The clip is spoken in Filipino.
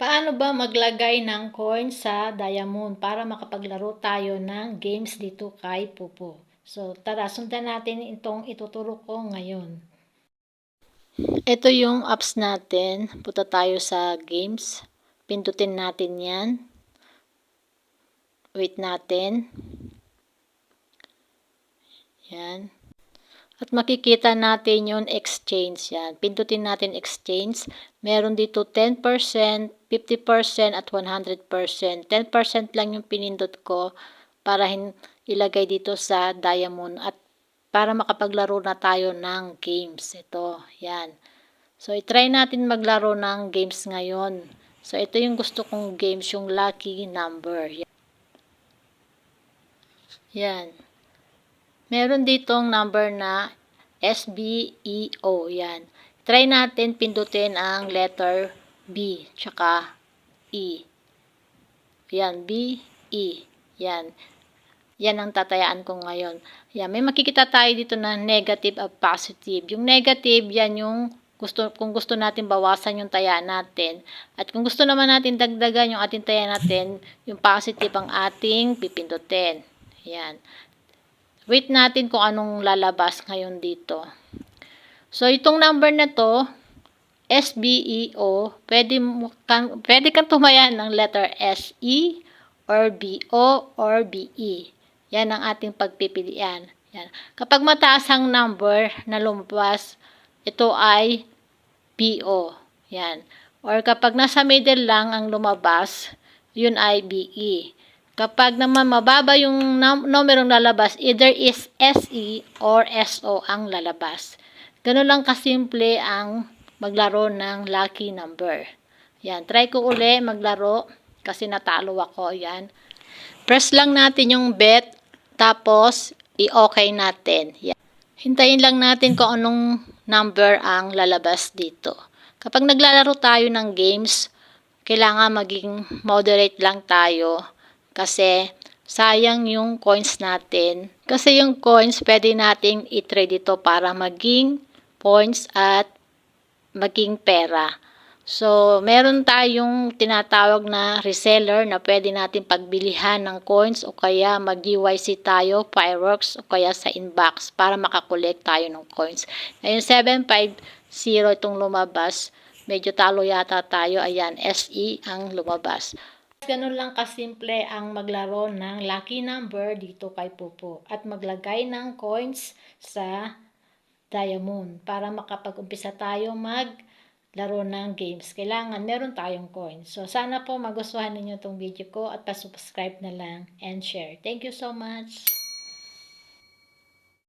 Paano ba maglagay ng coin sa Diamond para makapaglaro tayo ng games dito kay Pupo? So, tara, sundan natin itong ituturo ko ngayon. Ito yung apps natin. Punta tayo sa games. Pindutin natin yan. Wait natin. Yan. At makikita natin yung exchange yan. Pindutin natin exchange. Meron dito 10%, 50% at 100%. 10% lang yung pinindot ko para ilagay dito sa diamond at para makapaglaro na tayo ng games. Ito, yan. So, itry natin maglaro ng games ngayon. So, ito yung gusto kong games, yung lucky number. Yan. Meron ditong number na SBEO. Yan. Try natin pindutin ang letter B, tsaka E. Yan, B, E. Yan. Yan ang tatayaan ko ngayon. Yan, may makikita tayo dito na negative at positive. Yung negative, yan yung gusto, kung gusto natin bawasan yung taya natin. At kung gusto naman natin dagdagan yung ating taya natin, yung positive ang ating pipindutin. Yan. Wait natin kung anong lalabas ngayon dito. So, itong number na to, SBEO, pwede, kang, pwede kang tumayan ng letter SE or BO or BE. Yan ang ating pagpipilian. Yan. Kapag mataas ang number na lumabas, ito ay BO. Yan. Or kapag nasa middle lang ang lumabas, yun ay BE. Kapag naman mababa yung numerong lalabas, either is SE or SO ang lalabas. Ganun lang kasimple ang maglaro ng lucky number. Yan. Try ko uli maglaro kasi natalo ako. Yan. Press lang natin yung bet tapos, i-okay natin. Yan. Hintayin lang natin kung anong number ang lalabas dito. Kapag naglalaro tayo ng games, kailangan maging moderate lang tayo kasi sayang yung coins natin. Kasi yung coins, pwede nating i-trade ito para maging points at maging pera. So, meron tayong tinatawag na reseller na pwede natin pagbilihan ng coins o kaya mag-UYC tayo, fireworks o kaya sa inbox para makakolect tayo ng coins. Ngayon, 750 itong lumabas. Medyo talo yata tayo. Ayan, SE ang lumabas. Ganun lang kasimple ang maglaro ng lucky number dito kay Pupo at maglagay ng coins sa diamond para makapag-umpisa tayo mag laro ng games. Kailangan meron tayong coin. So, sana po magustuhan ninyo itong video ko at pa-subscribe na lang and share. Thank you so much!